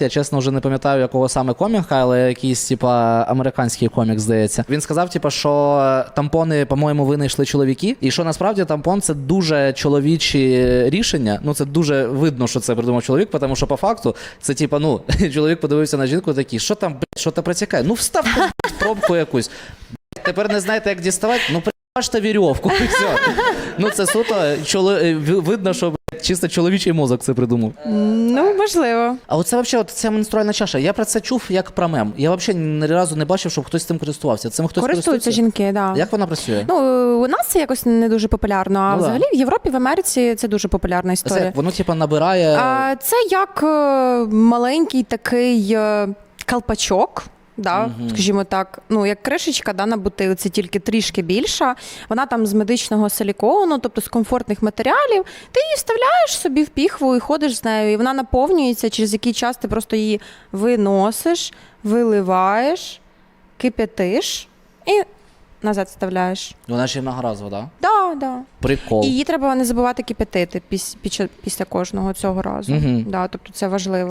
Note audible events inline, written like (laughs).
Я чесно вже не пам'ятаю, якого саме коміка, але якийсь, типа, американський комік, здається. Він сказав, типа, що тампони, по-моєму, винайшли чоловіки, і що насправді тампон це дуже чоловічі рішення. Ну це дуже видно, що це придумав чоловік, тому що по факту це типа, ну, (laughs) чоловік подивився на жінку такий, що там, блядь, що то протікає? Ну встав пробку якусь. Тепер не знаєте, як діставати? Ну прибачте вірьовку. (laughs) Ну це суто чоло... е, видно, що чисто чоловічий мозок це придумав. Ну, можливо. А оце взагалі, от ця менструальна чаша. Я про це чув як про мем. Я взагалі ні разу не бачив, щоб хтось цим користувався. Цим хтось Користуються жінки, да. Як вона працює? Ну, у нас це якось не дуже популярно, а Ну, да. взагалі в Європі, в Америці це дуже популярна історія. Це, воно типа набирає. А, це як е, маленький такий е, колпачок. Да, скажімо так, ну як кришечка да, на бутилці, тільки трішки більша. Вона там з медичного силікону, тобто з комфортних матеріалів. Ти її вставляєш собі в піхву і ходиш з нею, і вона наповнюється, через який час ти просто її виносиш, виливаєш, кип'ятиш і назад вставляєш. Вона ще й многоразова, да? Да, да. Прикол. І її треба не забувати кип'ятити піс- під ча- після кожного цього разу. Мгм. Да, тобто це важливо.